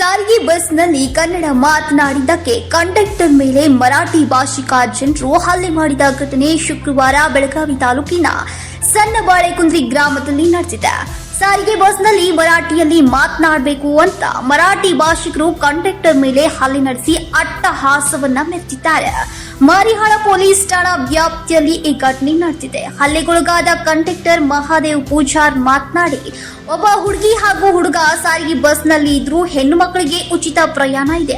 ಸಾರಿಗೆ ಬಸ್ನಲ್ಲಿ ಕನ್ನಡ ಮಾತನಾಡಿದ್ದಕ್ಕೆ ಕಂಡಕ್ಟರ್ ಮೇಲೆ ಮರಾಠಿ ಭಾಷಿಕ ಜನರು ಹಲ್ಲೆ ಮಾಡಿದ ಘಟನೆ ಶುಕ್ರವಾರ ಬೆಳಗಾವಿ ತಾಲೂಕಿನ ಸಣ್ಣ ಬಾಳೆಕುಂದ್ರಿ ಗ್ರಾಮದಲ್ಲಿ ನಡೆದಿದೆ. ಸಾರಿಗೆ ಬಸ್ನಲ್ಲಿ ಮರಾಠಿಯಲ್ಲಿ ಮಾತನಾಡಬೇಕು ಅಂತ ಮರಾಠಿ ಭಾಷಿಕರು ಕಂಡಕ್ಟರ್ ಮೇಲೆ ಹಲ್ಲೆ ನಡೆಸಿ ಅಟ್ಟಹಾಸವನ್ನ ಮೆರೆದಿದ್ದಾರೆ ಮಾರಿಹಾಳ ಪೊಲೀಸ್ ಠಾಣಾ ವ್ಯಾಪ್ತಿಯಲ್ಲಿ ಈ ಘಟನೆ ನಡೆದಿದೆ ಹಲ್ಲೆಗೊಳಗಾದ ಕಂಡಕ್ಟರ್ ಮಹಾದೇವ್ ಪೂಜಾರ್ ಮಾತನಾಡಿ ಒಬ್ಬ ಹುಡುಗಿ ಹಾಗೂ ಹುಡುಗ ಸಾರಿಗೆ ಬಸ್ನಲ್ಲಿ ಇದ್ರು ಹೆಣ್ಣು ಮಕ್ಕಳಿಗೆ ಉಚಿತ ಪ್ರಯಾಣ ಇದೆ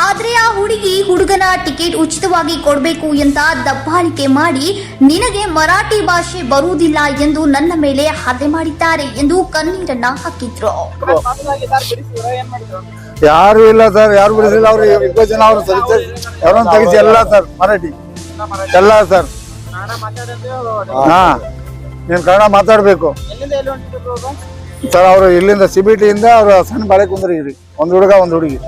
ಆದ್ರೆ ಆ ಹುಡುಗಿ ಹುಡುಗನ ಟಿಕೆಟ್ ಉಚಿತವಾಗಿ ಕೊಡಬೇಕು ಅಂತ ದಬ್ಬಾಳಿಕೆ ಮಾಡಿ ನಿನಗೆ ಮರಾಠಿ ಭಾಷೆ ಬರುವುದಿಲ್ಲ ಎಂದು ನನ್ನ ಮೇಲೆ ಹಲ್ಲೆ ಮಾಡಿದ್ದಾರೆ ಎಂದು ಕಣ್ಣೀರನ್ನ ಹಾಕಿದ್ರು ಯಾರು ಇಲ್ಲ ಸರ್, ಯಾರು ಬಿಡಿಸಿಲ್ಲ, ಅವ್ರು ಇಬ್ಬರು ಜನ ಅವ್ರು ಸರಿ ಯಾರನ್ನ ತೆಗಿಸಿ ಎಲ್ಲ ಸರ್ ಮರಾಠಿ ಎಲ್ಲ ಸರ್. ಹಾ. ನೀನ್ ಕನ್ನಡ ಮಾತಾಡ್ಬೇಕು. ಸರ್, ಅವರು ಇಲ್ಲಿಂದ ಸಿಬಿಟಿಯಿಂದ ಅವ್ರು ಸಣ್ಣ ಬಾಳೆ ಕುಂದ್ರಿ ಇರಿ ಒಂದ್ ಹುಡುಗ, ಒಂದ್ ಹುಡುಗಿ.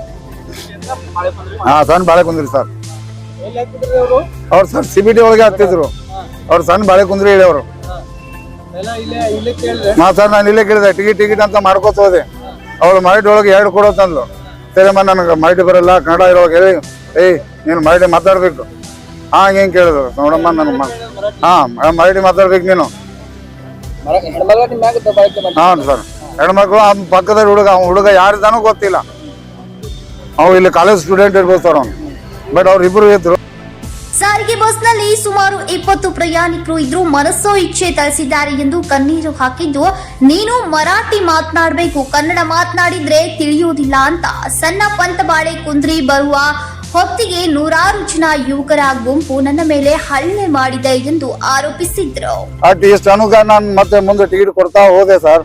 ಹಾ, ಸಣ್ಣ ಬಾಳೆ ಕುಂದ್ರಿ ಸರ್. ಅವ್ರು ಸರ್, ಸಿಬಿಟಿ ಒಳಗೆ ಹತ್ತಿದ್ರು ಅವ್ರು ಸಣ್ಣ ಬಾಳೆ ಕುಂದ್ರಿ ಹೇಳಿ ಅವರು. ಹಾ, ಸರ್, ನಾನು ಇಲ್ಲೇ ಕೇಳಿದೆ. ಟಿಕೆಟ್ ಟಿಕೆಟ್ ಅಂತ ಮಾಡ್ಕೋತ ಹೋದೆ. ಅವ್ರು ಮರಾಠಿ ಒಳಗೆ ಎರಡು ಕೊಡೋತಂದ್ಲು ಸರಿಯಮ್ಮ ನನಗೆ ಮರಾಠಿ ಬರಲ್ಲ ಕನ್ನಡ ಇರೋವಾಗ ಹೇಳಿ. ಏಯ್ ನೀನು ಮರಾಠಿ ಮಾತಾಡ್ಬೇಕು. ಹಾಂ ಹಿಂಗೆ ಕೇಳಿದ್ರು. ನೋಡಮ್ಮ ನನ್ನ ಹಾಂ ಮರಾಠಿ ಮಾತಾಡ್ಬೇಕು ನೀನು. ಹಾಂ ಸರ್. ಹೆಣ್ಮಕ್ಳು ಆ ಪಕ್ಕದ ಹುಡುಗ ಅವ್ನ ಹುಡುಗ ಯಾರಿದ್ದಾನೋ ಗೊತ್ತಿಲ್ಲ. ಅವ್ ಇಲ್ಲಿ ಕಾಲೇಜ್ ಸ್ಟೂಡೆಂಟ್ ಇರ್ಬೋದು ಸರ್ ಅವ್ನು. ಬಟ್ ಅವ್ರು ಇಬ್ರು ಇದ್ರು. ಸಾರಿಗೆ ಬಸ್ನಲ್ಲಿ ಸುಮಾರು ಇಪ್ಪತ್ತು ಪ್ರಯಾಣಿಕರು ಇದ್ರು ಮನಸ್ಸೋ ಇಚ್ಛೆ ತರಿಸಿದ್ದಾರೆ ಎಂದು ಕಣ್ಣೀರು ಹಾಕಿದ್ದು ನೀನು ಮರಾಠಿ ಮಾತನಾಡಬೇಕು. ಕನ್ನಡ ಮಾತನಾಡಿದ್ರೆ ತಿಳಿಯುವುದಿಲ್ಲ ಅಂತ ಸಣ್ಣ ಪಂತಬಾಳೆ ಕುಂದ್ರಿ ಬರುವ ಹೊತ್ತಿಗೆ ನೂರಾರು ಜನ ಯುವಕರ ಗುಂಪು ನನ್ನ ಮೇಲೆ ಹಲ್ಲೆ ಮಾಡಿದೆ ಎಂದು ಆರೋಪಿಸಿದ್ರು. ಅಟ್ ಇಷ್ಟು ಅನುಗ ನಾನು ಮತ್ತೆ ಮುಂದೆ ಟಿಕೆಟ್ ಕೊಡ್ತಾ ಹೋದೆ ಸರ್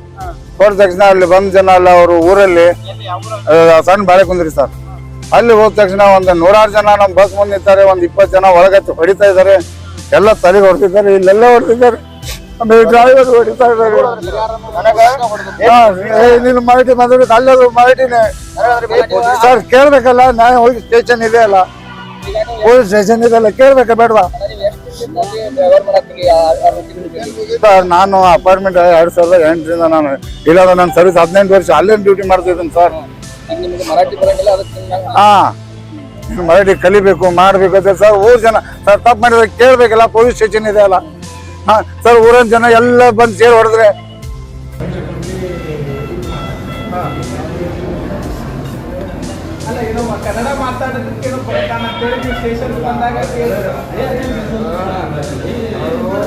ಕೊಟ್ಟ ತಕ್ಷಣ ಅಲ್ಲಿ ಬಂದ ಜನ ಅಲ್ಲ ಅವರು ಊರಲ್ಲಿ ಆ, ಸಣ್ಣ ಬಾಳೆ ಕುಂದ್ರಿ ಸರ್ ಅಲ್ಲಿ ಹೋದ ತಕ್ಷಣ ಒಂದು ನೂರಾರು ಜನ ನಮ್ಮ ಬಸ್ ಮುಂದೆ ನಿಂತಾರೆ ಒಂದ್ ಇಪ್ಪತ್ತು ಜನ ಒಳಗತ್ತು ಹೊಡಿತಾ ಇದ್ದಾರೆ. ಎಲ್ಲ ತಲೆಗೆ ಹೊಡ್ತಿದ್ದಾರೆ ಇಲ್ಲೆಲ್ಲ ಹೊಡ್ತಿದ್ದಾರೆ ಆಮೇಲೆ ಡ್ರೈವರ್ ಹೊಡಿತಾ ಇದ್ದಾರೆ. ನೀನು ಮಾಹಿತಿ ಬಂದ್ರೆ ಅಲ್ಲದು ಮಾಹಿತಿನೇ. ಸರ್ ಕೇಳ್ಬೇಕಲ್ಲ ನ್ಯಾಯ ಹೋಗಿ ಸ್ಟೇಷನ್ ಇದೆ ಅಲ್ಲ. ಪೊಲೀಸ್ ಸ್ಟೇಷನ್ ಇದೆ ಅಲ್ಲ ಕೇಳ್ಬೇಕ ಬೇಡವಾ? ಸರ್ ನಾನು ಅಪಾರ್ಟ್ಮೆಂಟ್ ಎರಡ್ ಸಾವಿರದ ಎಂಟರಿಂದ ನಾನು ಇಲ್ಲ ನನ್ನ ಸರ್ವಿಸ್ ಹದಿನೆಂಟು ವರ್ಷ ಅಲ್ಲೇನು ಡ್ಯೂಟಿ ಮಾಡ್ತಿದ್ದೀನಿ ಸರ್. ಹಾ ಮರಾಠಿ ಕಲಿಬೇಕು ಮಾಡ್ಬೇಕು ಅಂತ ಸರ್ ಊರ್ ಜನ ಸರ್ ತಪ್ಪು ಮಾಡಿದ್ರೆ ಕೇಳ್ಬೇಕಲ್ಲ ಪೊಲೀಸ್ ಸ್ಟೇಷನ್ ಇದೆ ಅಲ್ಲ. ಹಾ ಸರ್ ಊರಿನ ಜನ ಎಲ್ಲ ಬಂದು ಸೇರಿ ಹೊಡೆದ್ರೆ. ಕನ್ನಡ ಮಾತಾಡೋದಕ್ಕೆ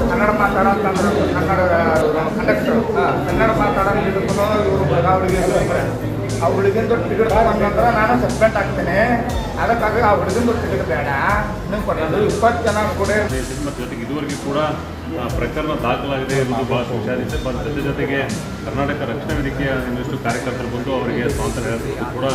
ಕನ್ನಡ ಮಾತಾಡೋ ಕನ್ನಡ ಕಂಡಕ್ಟರ್ ಕನ್ನಡ ಮಾತಾಡೋದು ಇವರು ಆ ಹುಡುಗಿಂದು ಟಿಕೆಟ್ ತಗೊಂಡ್ರೆ ನಾನು ಸಸ್ಪೆಂಡ್ ಆಗ್ತೇನೆ. ಅದಕ್ಕಾಗಿ ಆ ಹುಡುಗಿಂದು ಟಿಕೆಟ್ ಬೇಡ. ನೀವು ಕೊಡೋದು. ಇಪ್ಪತ್ತು ಜನ ಕೂಡ ಜೊತೆಗೆ ಇದುವರೆಗೂ ಕೂಡ ಪ್ರಕರಣ ದಾಖಲಾಗಿದೆ ಎಂಬುದು ಬಹಳ ವಿಚಾರಿಸಿದೆ ಜೊತೆ ಜೊತೆಗೆ ಕರ್ನಾಟಕ ರಕ್ಷಣಾ ವೇದಿಕೆಯ ಇನ್ನಷ್ಟು ಕಾರ್ಯಕರ್ತರು ಬಂದು ಅವರಿಗೆ ಸ್ವಾತಂತ್ರ್ಯ ಕೂಡ